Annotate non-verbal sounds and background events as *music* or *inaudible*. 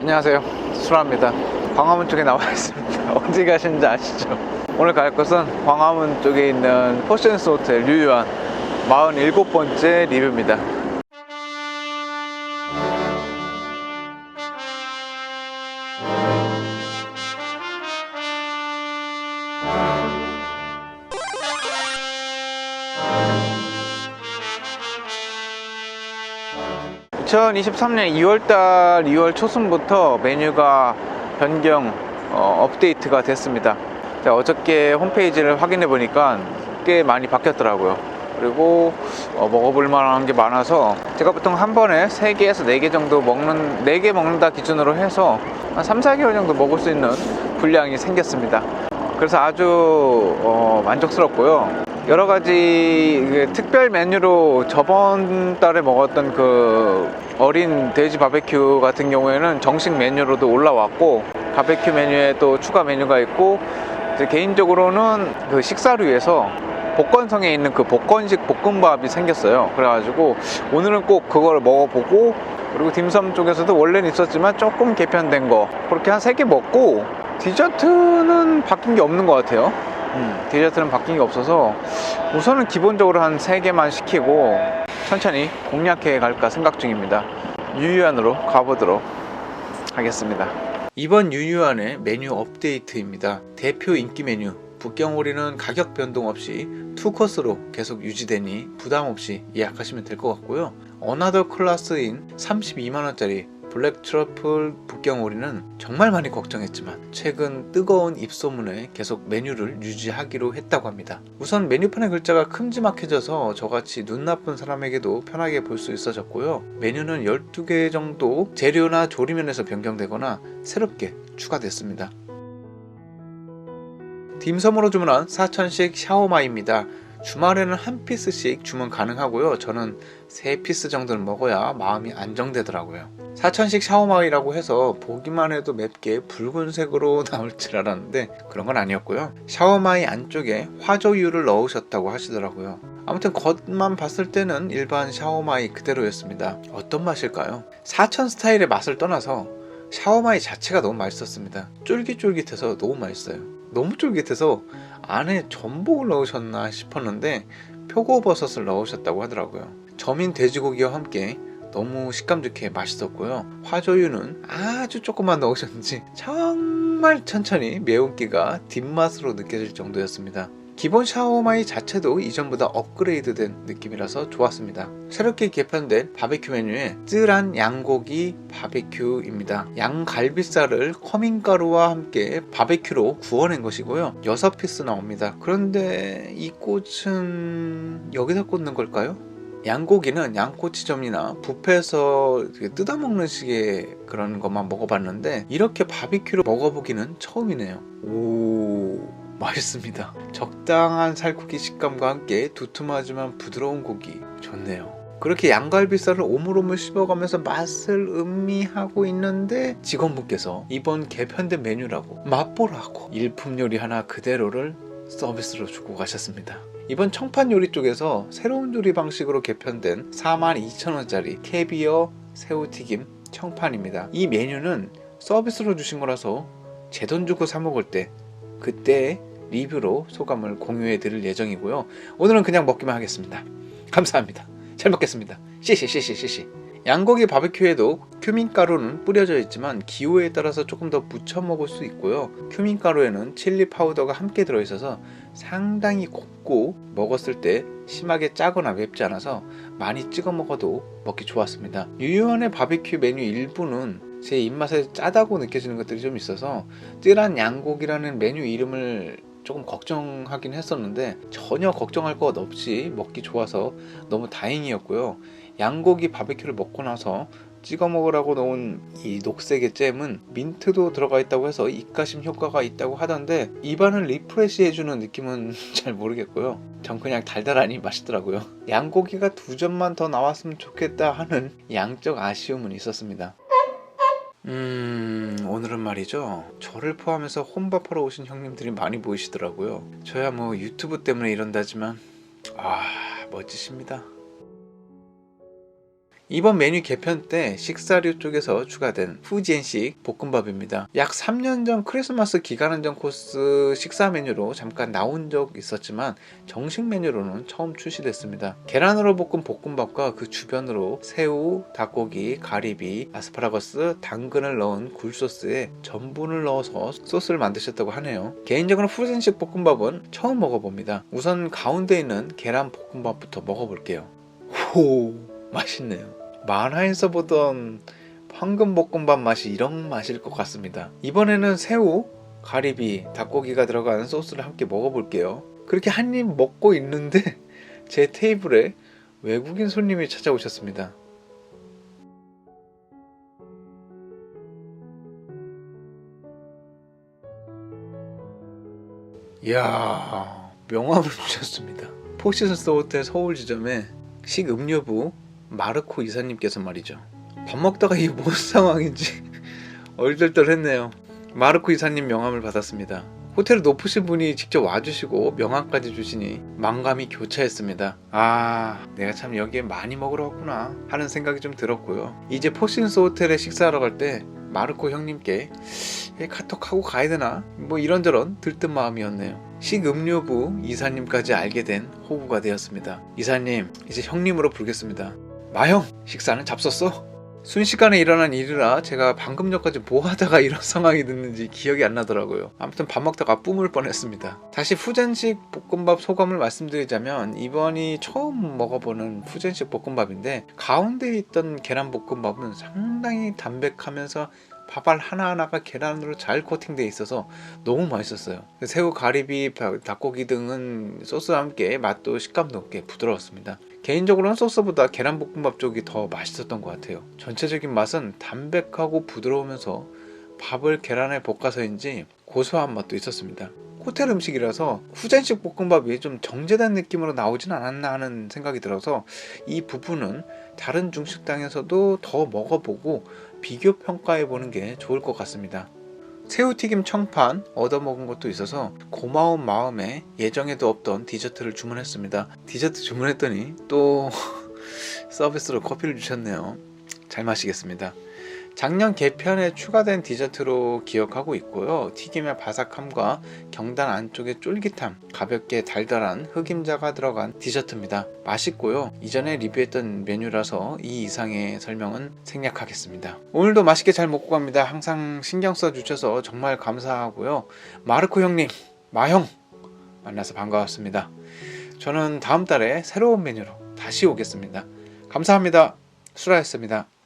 안녕하세요. 수라입니다. 광화문 쪽에 나와 있습니다. *laughs* 어디 가시는지 아시죠? 오늘 갈 곳은 광화문 쪽에 있는 포션스 호텔 류유한 47번째 리뷰입니다 (2023년 2월달 2월 초순부터 메뉴가 변경 어, 업데이트가 됐습니다. 제가 어저께 홈페이지를 확인해 보니까 꽤 많이 바뀌었더라고요. 그리고 어, 먹어볼 만한 게 많아서 제가 보통 한 번에 3개에서 4개 정도 먹는 4개 먹는다 기준으로 해서 한 3, 4개월 정도 먹을 수 있는 분량이 생겼습니다. 그래서 아주 어, 만족스럽고요 여러 가지 특별 메뉴로 저번 달에 먹었던 그 어린 돼지 바베큐 같은 경우에는 정식 메뉴로도 올라왔고 바베큐 메뉴에 또 추가 메뉴가 있고 개인적으로는 그 식사류에서 복건성에 있는 그 복건식 볶음밥이 생겼어요. 그래가지고 오늘은 꼭 그걸 먹어보고 그리고 딤섬 쪽에서도 원래는 있었지만 조금 개편된 거 그렇게 한세개 먹고 디저트는 바뀐 게 없는 것 같아요. 음, 디저트는 바뀐 게 없어서 우선은 기본적으로 한세 개만 시키고 천천히 공략해 갈까 생각 중입니다. 유유한으로 가보도록 하겠습니다. 이번 유유한의 메뉴 업데이트입니다. 대표 인기 메뉴 북경오리는 가격 변동 없이 투 코스로 계속 유지되니 부담 없이 예약하시면 될 것 같고요. 어나더 클래스인 32만원짜리 블랙 트러플 북경 오리는 정말 많이 걱정했지만 최근 뜨거운 입소문에 계속 메뉴를 유지하기로 했다고 합니다. 우선 메뉴판의 글자가 큼지막해져서 저같이 눈 나쁜 사람에게도 편하게 볼 수 있어졌고요. 메뉴는 12개 정도 재료나 조리면에서 변경되거나 새롭게 추가됐습니다. 딤섬으로 주문한 4천식 샤오마입니다. 주말에는 한 피스씩 주문 가능하고요. 저는 3피스 정도는 먹어야 마음이 안정되더라고요. 4천식 샤오마이라고 해서 보기만 해도 맵게 붉은색으로 *laughs* 나올 줄 알았는데 그런 건 아니었고요. 샤오마이 안쪽에 화조유를 넣으셨다고 하시더라고요. 아무튼 겉만 봤을 때는 일반 샤오마이 그대로였습니다. 어떤 맛일까요? 4천 스타일의 맛을 떠나서 샤오마이 자체가 너무 맛있었습니다. 쫄깃쫄깃해서 너무 맛있어요. 너무 쫄깃해서 안에 전복을 넣으셨나 싶었는데 표고버섯을 넣으셨다고 하더라고요. 점인 돼지고기와 함께 너무 식감 좋게 맛있었고요. 화조유는 아주 조금만 넣으셨는지 정말 천천히 매운기가 뒷맛으로 느껴질 정도였습니다. 기본 샤오마이 자체도 이전보다 업그레이드된 느낌이라서 좋았습니다. 새롭게 개편된 바베큐 메뉴에 쯔란 양고기 바베큐입니다. 양갈비살을 커밍가루와 함께 바베큐로 구워낸 것이고요. 6피스 나옵니다. 그런데 이 꽃은 여기다 꽂는 걸까요? 양고기는 양꼬치점이나 뷔페에서 뜯어먹는 식의 그런 것만 먹어봤는데 이렇게 바비큐로 먹어보기는 처음이네요. 오... 맛있습니다. 적당한 살코기 식감과 함께 두툼하지만 부드러운 고기 좋네요. 그렇게 양갈비살을 오물오물 씹어가면서 맛을 음미하고 있는데 직원분께서 이번 개편된 메뉴라고 맛보라고 일품 요리 하나 그대로를 서비스로 주고 가셨습니다. 이번 청판 요리 쪽에서 새로운 조리 방식으로 개편된 42,000원짜리 캐비어 새우튀김 청판입니다. 이 메뉴는 서비스로 주신 거라서 제 돈 주고 사 먹을 때 그때 리뷰로 소감을 공유해 드릴 예정이고요. 오늘은 그냥 먹기만 하겠습니다. 감사합니다. 잘 먹겠습니다. 시시. 양고기 바베큐에도 큐민가루는 뿌려져 있지만 기호에 따라서 조금 더 묻혀 먹을 수 있고요. 큐민가루에는 칠리 파우더가 함께 들어있어서 상당히 곱고 먹었을 때 심하게 짜거나 맵지 않아서 많이 찍어 먹어도 먹기 좋았습니다. 유유한의 바베큐 메뉴 일부는 제 입맛에 짜다고 느껴지는 것들이 좀 있어서 뜰한 양고기라는 메뉴 이름을 조금 걱정하긴 했었는데 전혀 걱정할 것 없이 먹기 좋아서 너무 다행이었고요. 양고기 바베큐를 먹고 나서 찍어 먹으라고 놓은 이 녹색의 잼은 민트도 들어가 있다고 해서 입가심 효과가 있다고 하던데 입안을 리프레시 해주는 느낌은 *laughs* 잘 모르겠고요. 전 그냥 달달하니 맛있더라고요. 양고기가 두 점만 더 나왔으면 좋겠다 하는 양적 아쉬움은 있었습니다. 음, 오늘은 말이죠. 저를 포함해서 혼밥하러 오신 형님들이 많이 보이시더라고요. 저야 뭐 유튜브 때문에 이런다지만, 아, 멋지십니다. 이번 메뉴 개편 때 식사류 쪽에서 추가된 후지엔식 볶음밥입니다. 약 3년 전 크리스마스 기간 한정 코스 식사 메뉴로 잠깐 나온 적 있었지만 정식 메뉴로는 처음 출시됐습니다. 계란으로 볶은 볶음밥과 그 주변으로 새우, 닭고기, 가리비, 아스파라거스, 당근을 넣은 굴소스에 전분을 넣어서 소스를 만드셨다고 하네요. 개인적으로 후지엔식 볶음밥은 처음 먹어봅니다. 우선 가운데 있는 계란 볶음밥부터 먹어볼게요. 호 맛있네요. 만화에서 보던 황금볶음밥 맛이 이런 맛일 것 같습니다. 이번에는 새우, 가리비, 닭고기가 들어간 소스를 함께 먹어볼게요. 그렇게 한 입 먹고 있는데 *laughs* 제 테이블에 외국인 손님이 찾아오셨습니다. 이야 명함을 *laughs* 주셨습니다. 포시스 호텔 서울 지점에 식음료부 마르코 이사님께서 말이죠. 밥 먹다가 이게 뭔 *laughs* 상황인지 얼떨떨했네요. 마르코 이사님 명함을 받았습니다. 호텔 높으신 분이 직접 와주시고 명함까지 주시니 만감이 교차했습니다. 아, 내가 참 여기에 많이 먹으러 왔구나 하는 생각이 좀 들었고요. 이제 포신스 호텔에 식사하러 갈 때 마르코 형님께 에, 카톡하고 가야 되나? 뭐 이런저런 들뜬 마음이었네요. 식음료부 이사님까지 알게 된 호구가 되었습니다. 이사님, 이제 형님으로 부르겠습니다. 마형, 식사는 잡섰어? 순식간에 일어난 일이라 제가 방금 전까지 뭐 하다가 *laughs* 이런 상황이 됐는지 기억이 안 나더라고요. 아무튼 밥 먹다가 뿜을 뻔했습니다. 다시 후젠식 볶음밥 소감을 말씀드리자면 이번이 처음 먹어보는 후젠식 볶음밥인데 가운데 있던 계란 볶음밥은 상당히 담백하면서 밥알 하나하나가 계란으로 잘 코팅되어 있어서 너무 맛있었어요. 새우, 가리비, 닭고기 등은 소스와 함께 맛도 식감도 없게 부드러웠습니다. 개인적으로는 소스보다 계란볶음밥 쪽이 더 맛있었던 것 같아요. 전체적인 맛은 담백하고 부드러우면서 밥을 계란에 볶아서인지 고소한 맛도 있었습니다. 호텔 음식이라서 후젠식 볶음밥이 좀 정제된 느낌으로 나오진 않았나 하는 생각이 들어서 이 부분은 다른 중식당에서도 더 먹어보고 비교 평가해 보는 게 좋을 것 같습니다. 새우튀김 청판 얻어먹은 것도 있어서 고마운 마음에 예정에도 없던 디저트를 주문했습니다. 디저트 주문했더니 또 *laughs* 서비스로 커피를 주셨네요. 잘 마시겠습니다. 작년 개편에 추가된 디저트로 기억하고 있고요. 튀김의 바삭함과 경단 안쪽의 쫄깃함, 가볍게 달달한 흑임자가 들어간 디저트입니다. 맛있고요. 이전에 리뷰했던 메뉴라서 이 이상의 설명은 생략하겠습니다. 오늘도 맛있게 잘 먹고 갑니다. 항상 신경 써 주셔서 정말 감사하고요. 마르코 형님, 마형 만나서 반가웠습니다. 저는 다음 달에 새로운 메뉴로 다시 오겠습니다. 감사합니다. 수라였습니다.